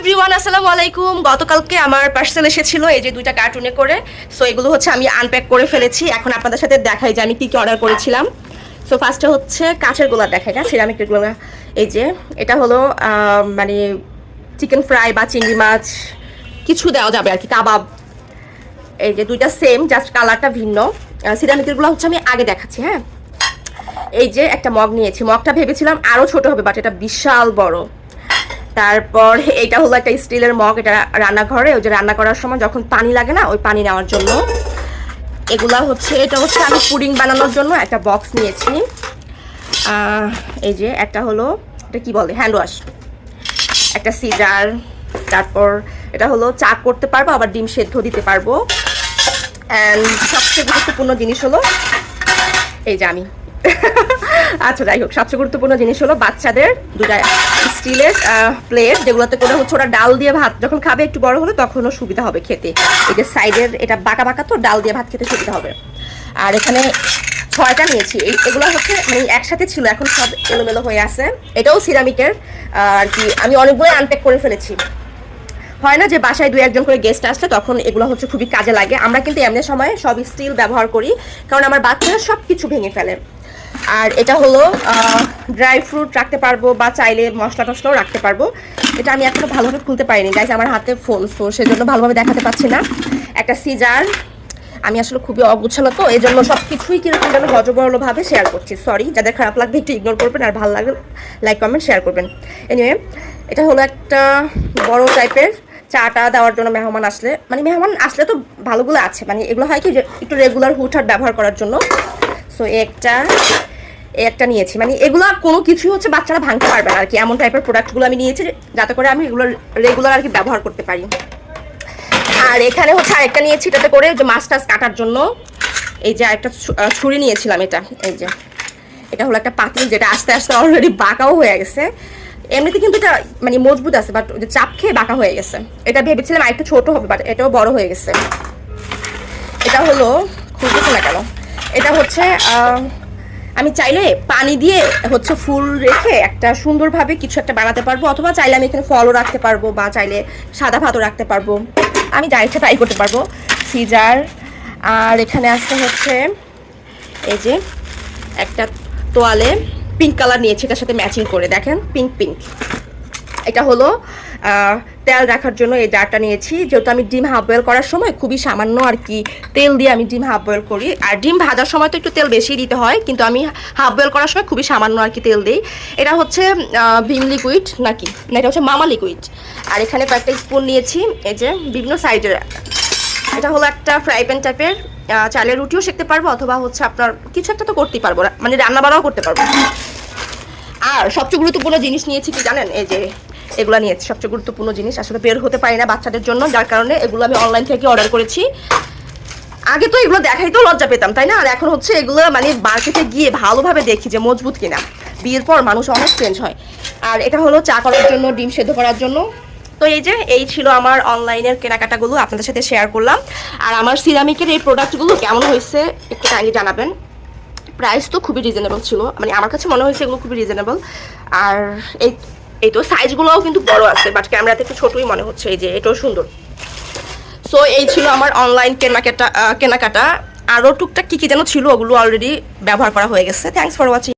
Everyone আসসালামু আলাইকুম। গতকালকে আমার পার্সেল এসেছিল এই যে দুইটা কার্টুনে করে। সো এগুলো হচ্ছে আমি আনপ্যাক করে ফেলেছি। এখন আপনাদের সাথে দেখাই যে আমি কী কী অর্ডার করেছিলাম। সো ফার্স্টে হচ্ছে কাঁচের গোলা দেখাই না সিরামিকের গোলা। এই যে, এটা হলো মানে চিকেন ফ্রাই বা চিংড়ি মাছ, কিছু দেওয়া যাবে আর কি, কাবাব। এই যে দুইটা সেম জাস্ট কালারটা ভিন্ন। সিরামিকেরগুলো হচ্ছে আমি আগে দেখাচ্ছি হ্যাঁ? এই যে একটা মগ নিয়েছি। মগটা ভেবেছিলাম আরও ছোট হবে বাট এটা বিশাল বড়। তারপর এটা হলো একটা স্টিলের মগ, এটা রান্নাঘরে, ওই যে রান্না করার সময় যখন পানি লাগে না, ওই পানি নেওয়ার জন্য। এগুলা হচ্ছে, এটা হচ্ছে আমি পুডিং বানানোর জন্য একটা বক্স নিয়েছি। এই যে একটা হলো, এটা কি বলে? Hand wash. একটা সিজার, তারপর এটা হলো চা করতে পারব, আবার ডিম সেদ্ধ দিতে পারব। অ্যান্ড সবচেয়ে গুরুত্বপূর্ণ জিনিস হলো, এই যে আমি। আচ্ছা যাই হোক, সবচেয়ে গুরুত্বপূর্ণ জিনিস হলো বাচ্চাদের দুটা স্টিলের প্লেট যেগুলোতে করে হচ্ছে ওরা ডাল দিয়ে ভাত যখন খাবে একটু বড় হলে তখনও সুবিধা হবে খেতে। এই যে সাইডের, এটা বাঁকা বাঁকা তো, ডাল দিয়ে ভাত খেতে সুবিধা হবে। আর এখানে ছয়টা নিয়েছি। এই, এগুলো হচ্ছে মানে একসাথে ছিল, এখন সব এলোমেলো হয়ে আছে। এটাও সিরামিকের, আর কি, আমি অনেকগুলো আনপ্যাক করে ফেলেছি। হয় না যে বাসায় দুই একজন করে গেস্ট আসলে তখন এগুলো হচ্ছে খুবই কাজে লাগে। আমরা কিন্তু এমনি সময় সব স্টিল ব্যবহার করি, কারণ আমার বাচ্চারা সব কিছু ভেঙে ফেলে। আর এটা হলো ড্রাই ফ্রুট রাখতে পারব বা চাইলে মশলা টশলাও রাখতে পারব। এটা আমি এখনও ভালোভাবে খুলতে পারিনি। গাইজ আমার হাতে ফোন তো সেজন্য ভালোভাবে দেখাতে পাচ্ছি না। একটা সিজার আমি আসলে খুবই অগুছালো তো এই জন্য সব কিছুই কীরকম যেন হজবরলভাবে শেয়ার করছি। সরি যাদের খারাপ লাগবে একটু ইগনোর করবেন, আর ভালো লাগলে লাইক কমেন্ট শেয়ার করবেন। এনিওয়ে এটা হলো একটা বড় টাইপের চাটা দেওয়ার জন্য মেহমান আসলে মানে মেহমান আসলে তো ভালোগুলো আছে। মানে এগুলো হয় কি একটু রেগুলার হুটহাট ব্যবহার করার জন্য। সো একটা একটা নিয়েছি। মানে এগুলো কোনো কিছুই হচ্ছে বাচ্চারা ভাঙতে পারবে না আর কি। এমন টাইপের প্রোডাক্টগুলো আমি নিয়েছি যাতে করে আমি এগুলো রেগুলার আর কি ব্যবহার করতে পারি। আর এখানে হচ্ছে আরেকটা নিয়েছি এটাতে করে যে মাছ টাছ কাটার জন্য। এই যে আহ, ছুরি নিয়েছিলাম এটা। এই যে এটা হলো একটা পাতিল যেটা আস্তে আস্তে অলরেডি বাঁকাও হয়ে গেছে। এমনিতে কিন্তু এটা মানে মজবুত আছে বাট যে চাপ খেয়ে বাঁকা হয়ে গেছে। এটা ভেবেছিলাম আরেকটু ছোট হবে বাট এটাও বড় হয়ে গেছে। এটা হলো খুলতেছে না কেন? এটা হচ্ছে আমি চাইলে পানি দিয়ে হচ্ছে ফুল রেখে একটা সুন্দরভাবে কিছু একটা বানাতে পারব, অথবা চাইলে আমি এখানে ফলও রাখতে পারব বা চাইলে সাদা ভাতও রাখতে পারব। আমি যা ইচ্ছা তাই করতে পারব। সিজার আর এখানে আসতে হচ্ছে, এই যে একটা তোয়ালে পিঙ্ক কালার নিয়েছি, এটার সাথে ম্যাচিং করে, দেখেন? পিঙ্ক পিঙ্ক এটা হলো তেল রাখার জন্য এই জারটা নিয়েছি। যেহেতু আমি ডিম হাফ বয়েল করার সময় খুবই সামান্য আর কি তেল দিয়ে আমি ডিম হাফ বয়েল করি। আর ডিম ভাজার সময় তো একটু তেল বেশি দিতে হয়, কিন্তু আমি হাফ বয়েল করার সময় খুবই সামান্য আর কি তেল দিই। এটা হচ্ছে ভিম লিকুইড নাকি? না, এটা হচ্ছে মামা লিকুইড আর এখানে কয়েকটা স্পুন নিয়েছি, এই যে বিভিন্ন সাইজের এটা হলো একটা ফ্রাই প্যান টাইপের চালের রুটিও শিখতে পারব, অথবা হচ্ছে আপনার কিছু একটা তো করতেই পারব মানে রান্না বান্নাও করতে পারব। আর সবচেয়ে গুরুত্বপূর্ণ জিনিস নিয়েছি কি জানেন? এই যে এগুলো নিয়েছি সবচেয়ে গুরুত্বপূর্ণ জিনিস। আসলে বের হতে পারি না বাচ্চাদের জন্য, যার কারণে এগুলো আমি অনলাইন থেকে অর্ডার করেছি। আগে তো এগুলো দেখাই তো লজ্জা পেতাম, তাই না? আর এখন হচ্ছে এগুলো মানে মার্কেটে গিয়ে ভালোভাবে দেখি যে মজবুত কিনা। বিয়ের পর মানুষ অনেক চেঞ্জ হয়। আর এটা হলো চা করার জন্য, ডিম সেদ্ধ করার জন্য। তো এই যে, এই ছিল আমার অনলাইনের কেনাকাটাগুলো, আপনাদের সাথে শেয়ার করলাম। আর আমার সিরামিকের এই প্রোডাক্টগুলো কেমন হয়েছে, একটু কাইন্ডলি জানাবেন। প্রাইস তো খুবই রিজনেবল ছিল। মানে আমার কাছে মনে হয়েছে এগুলো খুবই রিজনেবল আর এই এই তো সাইজগুলোও কিন্তু বড় আছে বাট ক্যামেরাতে একটু ছোটই মনে হচ্ছে এই যে, এটাও সুন্দর। সো এই ছিল আমার অনলাইন কেনাকাটা কেনাকাটা। আরও টুকটাক কী কী যেন ছিল, ওগুলো অলরেডি ব্যবহার করা হয়ে গেছে। Thanks for watching